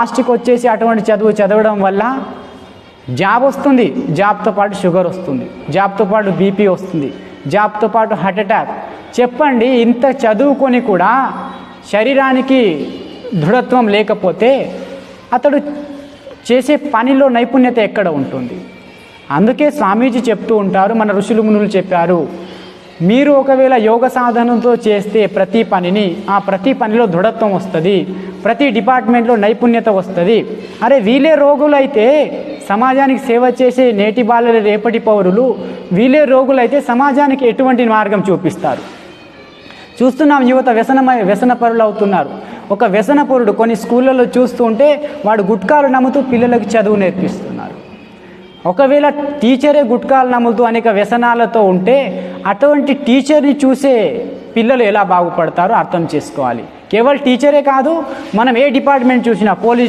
లాస్ట్కి వచ్చేసి అటువంటి చదువు చదవడం వల్ల జాబ్ వస్తుంది. జాబ్తో పాటు షుగర్ వస్తుంది. జాబ్తో పాటు బీపీ వస్తుంది. జాబ్తో పాటు హార్ట్ అటాక్. చెప్పండి ఇంత చదువుకొని కూడా శరీరానికి దృఢత్వం లేకపోతే అతడు చేసే పనిలో నైపుణ్యత ఎక్కడ ఉంటుంది? అందుకే స్వామీజీ చెప్తూ ఉంటారు మన ఋషులు మునులు చెప్పారు మీరు ఒకవేళ యోగ సాధనతో చేస్తే ప్రతి పనిని ఆ ప్రతి పనిలో దృఢత్వం వస్తుంది ప్రతి డిపార్ట్మెంట్లో నైపుణ్యత వస్తుంది. అరే వీలే రోగులైతే సమాజానికి సేవ చేసే నేటి బాలల రేపటి పౌరులు వీలే రోగులైతే సమాజానికి ఎటువంటి మార్గం చూపిస్తారు? చూస్తున్నాం యువత వ్యసనమై వ్యసనపరులు అవుతున్నారు. ఒక వ్యసనపరుడు కొన్ని స్కూళ్ళలో చూస్తుంటే వాడు గుట్కాలు నమ్ముతూ పిల్లలకు చదువు నేర్పిస్తున్నారు. ఒకవేళ టీచరే గుట్కాలు నమ్ముతూ అనేక వ్యసనాలతో ఉంటే అటువంటి టీచర్ని చూసే పిల్లలు ఎలా బాగుపడతారో అర్థం చేసుకోవాలి. కేవలం టీచరే కాదు మనం ఏ డిపార్ట్మెంట్ చూసినా పోలీస్